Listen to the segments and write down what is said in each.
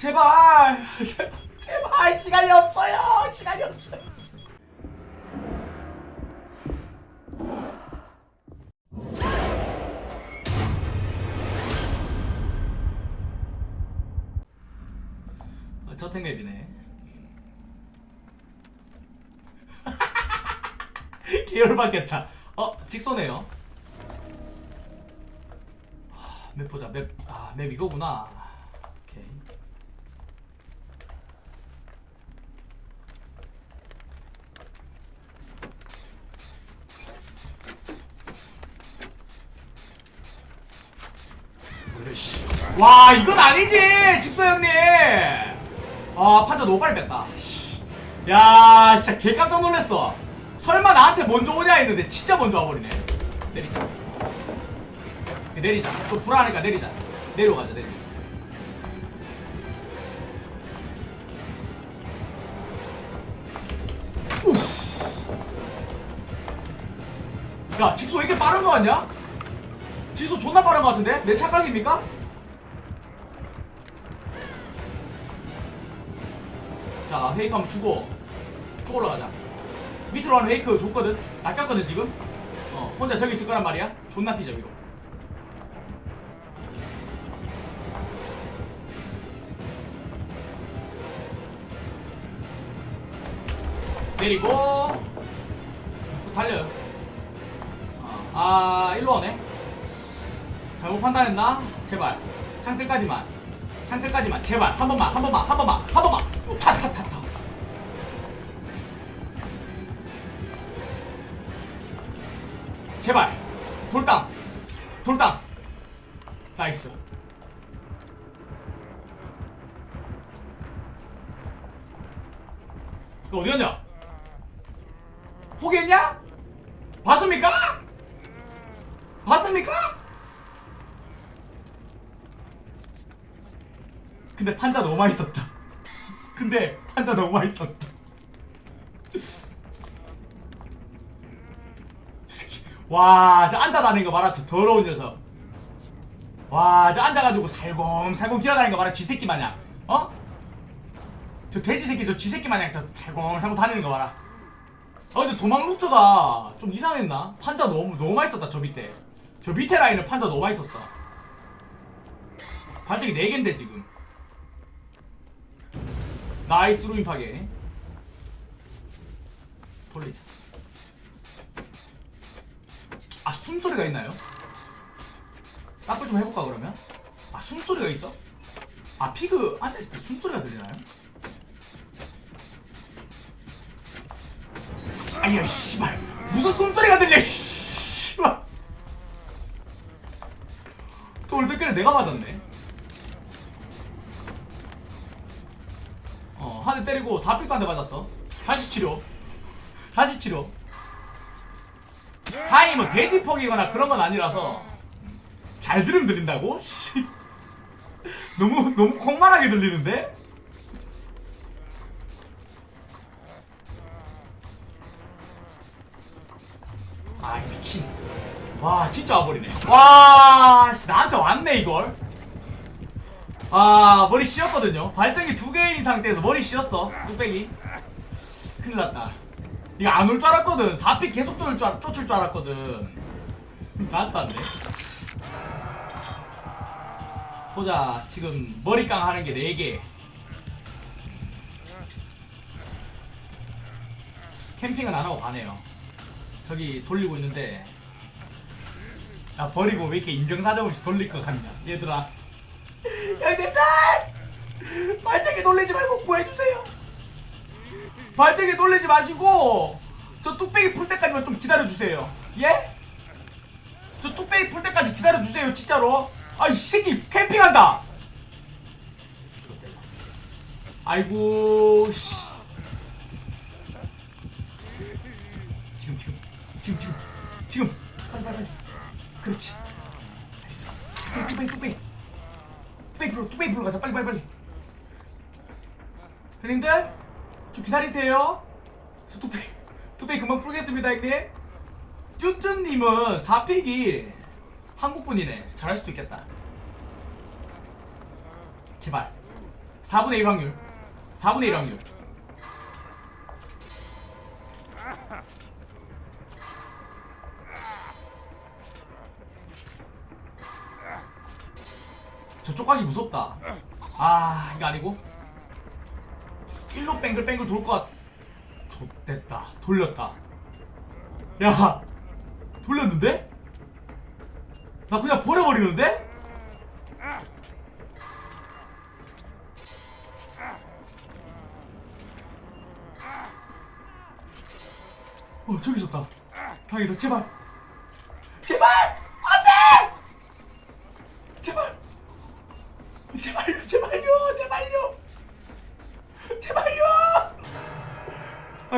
제발. 제발 제발 시간이 없어요. 시간이 없어요. 어, 저택맵이네. 계열 받겠다. 어 하, 맵 보자. 맵아맵 이거구나 오케이 그러시. 와 이건 아니지 직소 형님 아 판자 너무 빨리 뺐다 씨. 야 진짜 개 깜짝 놀랐어 설마 나한테 먼저 오냐 했는데 진짜 먼저 와버리네 내리자 내리자 또 불안하니까 내리자 내려가자 내리자 우. 야 직소 왜 이렇게 빠른 거 같냐? 지수 존나 빠른 것 같은데? 내 착각입니까? 자 페이크 한번 주고 쭉 올라가자. 밑으로 가는 페이크 줬거든? 낚였거든 지금? 어 혼자 저기 있을 거란 말이야? 존나 뛰자 이거. 내리고. 쭉 달려요. 어, 아 일로 오네. 잘못 판단했나? 제발. 창틀까지만. 창틀까지만. 제발. 한 번만 한 번만 한 번만 한 번만. 우 타 타 타타 제발 돌담 돌담 나이스 이거 어디 갔냐? 포기했냐? 봤습니까? 봤습니까? 근데 판자 너무 맛있었다. 근데 판자 너무 맛있었다. 와, 저 앉아다니는 거 봐라, 저 더러운 녀석. 와, 저 앉아가지고 살곰살곰 기어다니는 거 봐라, 쥐새끼 마냥. 어? 저 돼지 새끼, 저 쥐새끼 마냥 저 살곰살곰 다니는 거 봐라. 아, 근데 도망 루트가 좀 이상했나? 판자 너무 너무 맛있었다, 저 밑에. 저 밑에 라인은 판자 너무 맛있었어. 발전기 4개인데 지금. 나이스 루인 파괴 돌리자 아 숨소리가 있나요? 사플 좀 해볼까 그러면? 아 숨소리가 있어? 아 피그 앉아있을 때 숨소리가 들리나요? 아니야 씨발 무슨 숨소리가 들려 씨발 또 올드길에 내가 맞았네 어, 한 대 때리고 4픽도 한 대 맞았어. 다시 치료. 다시 치료. 다행히 뭐 돼지 퍽이거나 그런 건 아니라서 잘 들으면 들린다고? 씨. 너무 너무 콩만하게 들리는데? 아 미친. 와 진짜 와버리네. 와 씨, 나한테 왔네 이걸. 아 머리 씌었거든요. 발전기 두 개인 상태에서 머리 씌었어. 뚝배기. 큰일 났다. 이거 안 올 줄 알았거든. 4픽 계속 쫓을 줄, 알- 쫓을 줄 알았거든. 나한테 왔네. 보자. 지금 머리깡 하는 게 4개. 캠핑은 안 하고 가네요. 저기 돌리고 있는데. 나 버리고 왜 이렇게 인정사정 없이 돌릴 것 같냐. 얘들아 형님들 발전기 놀리지 말고 구해주세요. 발전기 놀리지 마시고 저 뚝배기 풀 때까지만 좀 기다려주세요. 예? 저 뚝배기 풀 때까지 기다려주세요 진짜로. 아이 새끼 캠핑한다! 아이고 씨. 지금 지금 지금 지금 지금. 빨리 빨리 빨리. 그렇지. 나이스 뚝배기 뚝배기 뚝배기 풀어 뚝배기 풀어 가자. 빨리 빨리 빨리. 형님들 좀 기다리세요. 저 뚝배기 뚝배기 금방 풀겠습니다 형님. 쭈쭈님은 4픽이 한국분이네. 잘할 수도 있겠다. 제발. 4분의 1 확률. 4분의 1 확률 저 쪽각이 무섭다. 아 이거 아니고? 일로 뱅글뱅글 돌 것 같... 좆됐다. 돌렸다. 야 돌렸는데? 나 그냥 버려버리는데? 어 저기 있었다. 다행이다. 제발. 제발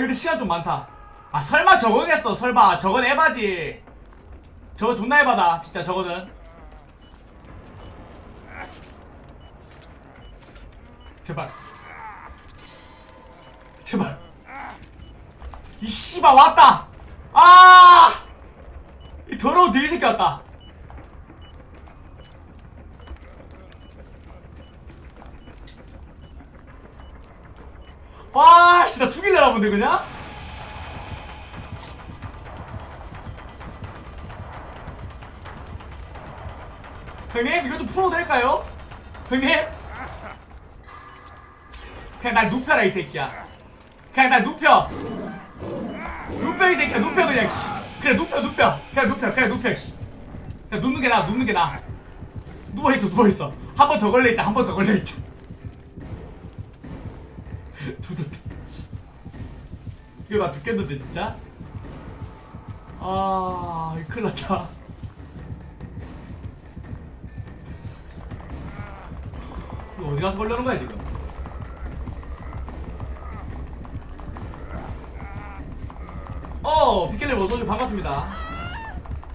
근데 시간 좀 많다. 아 설마 저거겠어. 설마 저건 에바지. 저거 존나 에바다. 진짜 저거는. 제발. 제발. 이 씨발 왔다. 아 이 더러운 돼지 새끼 왔다 와, 씨, 나 죽일래나 본데, 그냥? 형님, 이거 좀 풀어도 될까요? 형님? 그냥 날 눕혀라, 이 새끼야. 그냥 날 눕혀. 눕혀, 이 새끼야, 눕혀, 그냥, 씨. 그래, 눕혀, 눕혀. 그냥 눕혀, 그냥 눕혀, 씨. 그냥 눕는 게 나아, 눕는 게 나아. 누워있어, 누워있어. 한 번 더 걸려있자, 한 번 더 걸려있자. 이거 나 죽겠는데 진짜? 아, 큰일 났다. 이거 어디 가서 걸려는 거야 지금? 어, 빅켈레 워소주 반갑습니다.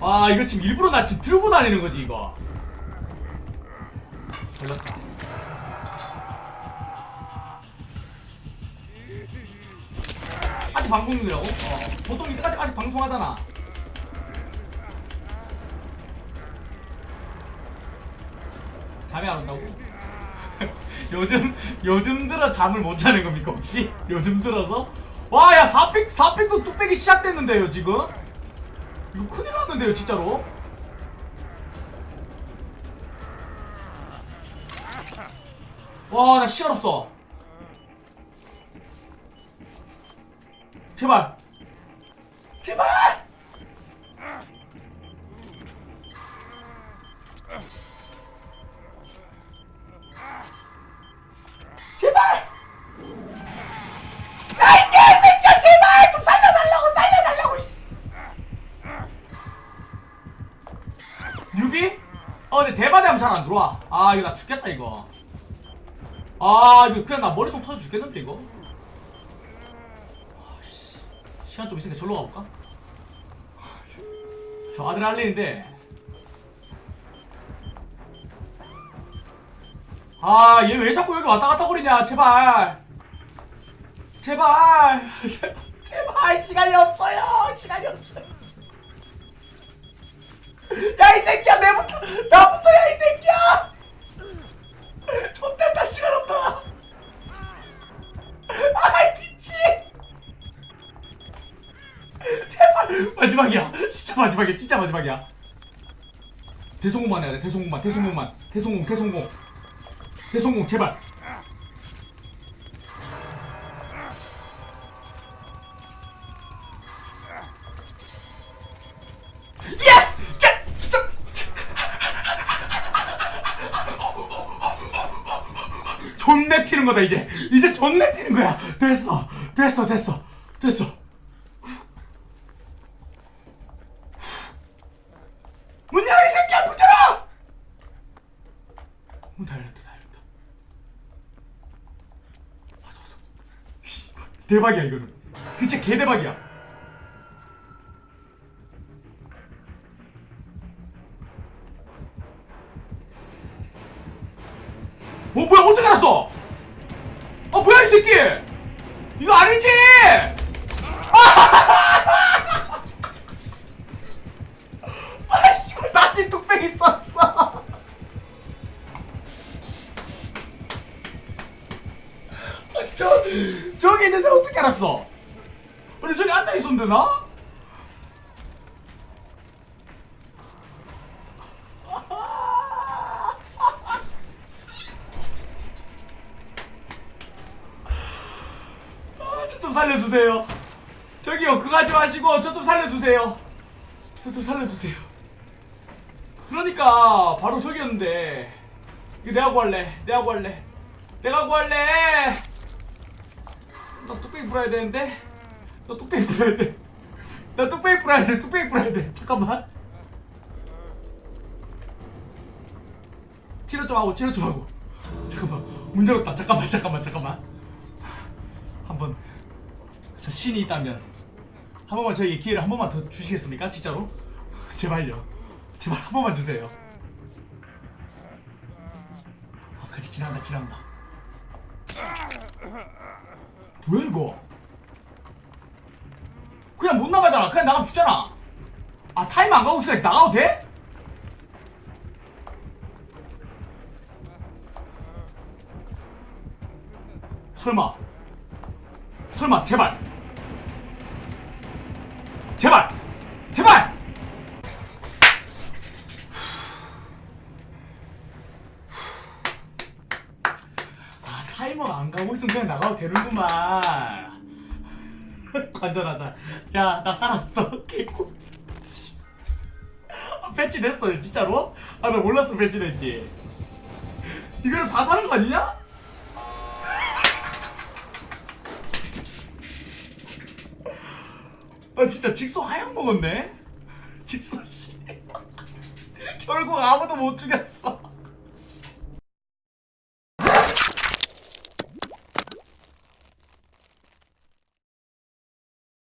아, 이거 지금 일부러 나 지금 들고 다니는 거지 이거. 걸렸다. 아직 방송 중이라고? 어. 보통 이때까지 아직 방송하잖아. 잠이 안 온다고? 요즘 요즘 들어 잠을 못 자는 겁니까 혹시? 요즘 들어서? 와야 4픽 4픽도 뚝배기 시작됐는데요 지금? 이거 큰일 났는데요 진짜로? 와 나 시간 없어 제발. 제발. 제발. 야이 개새끼야 제발. 좀 살려달라고 살려달라고 씨. 뉴비? 어 근데 대바대 하면 잘 안 들어와. 아 이거 나 죽겠다 이거. 아 이거 그냥 나 머리통 터져 죽겠는데 이거 시간 좀 있으니까 절로 가볼까? 저 아드레날린인데. 아 얘 왜 자꾸 여기 왔다 갔다 거리냐 제발 제발. 제발. 제발 시간이 없어요. 시간이 없어요. 야 이 새끼야 내부터 나부터 진짜 마지막이야. 진짜 마지막이야. 대성공만 해야 돼. 대성공만 대성공만. 대성공 대성공. 대성공 제발. 예스 야, 진짜. 존내 튀는 거다 이제. 이제 존내 튀는 거야. 됐어. 됐어 됐어. 됐어 문 열어 이 새끼야 문 열어 문다 열렸다 다 열렸다 왔어 왔어 씨, 대박이야 이거는. 그 진짜 개대박이야 좀 살려주세요. 저기요, 그거 하지 마시고 저 좀 살려주세요. 저 좀 살려주세요. 그러니까 바로 저기였는데 이거 내가 구할래. 내가 구할래. 내가 구할래. 나 뚝배기 불어야 되는데. 나 뚝배기 불어야 돼. 나 뚝배기 불어야 돼. 뚝배기 불어야 돼. 잠깐만. 치료 좀 하고 치료 좀 하고. 잠깐만. 문 열었다. 잠깐만. 잠깐만. 잠깐만. 한번 저 신이 있다면 한 번만 저에게 기회를 한 번만 더 주시겠습니까? 진짜로? 제발요. 제발 한 번만 주세요. 아, 같이 지나간다, 지나간다. 뭐야 이거? 그냥 못 나가잖아. 그냥 나가면 죽잖아. 아 타이머 안 가고 시간 나가도 돼? 설마 설마 제발 제발! 제발! 아 타이머가 안 가고 있으면 그냥 나가도 되는구만. 관전하자. 야 나 살았어. 개꿀 아, 배치 됐어 진짜로? 아 나 몰랐어 배치 됐지. 이거를 다 사는 거 아니냐? 아 진짜 직소 하얀 먹었네? 직소 씨. 결국 아무도 못 죽였어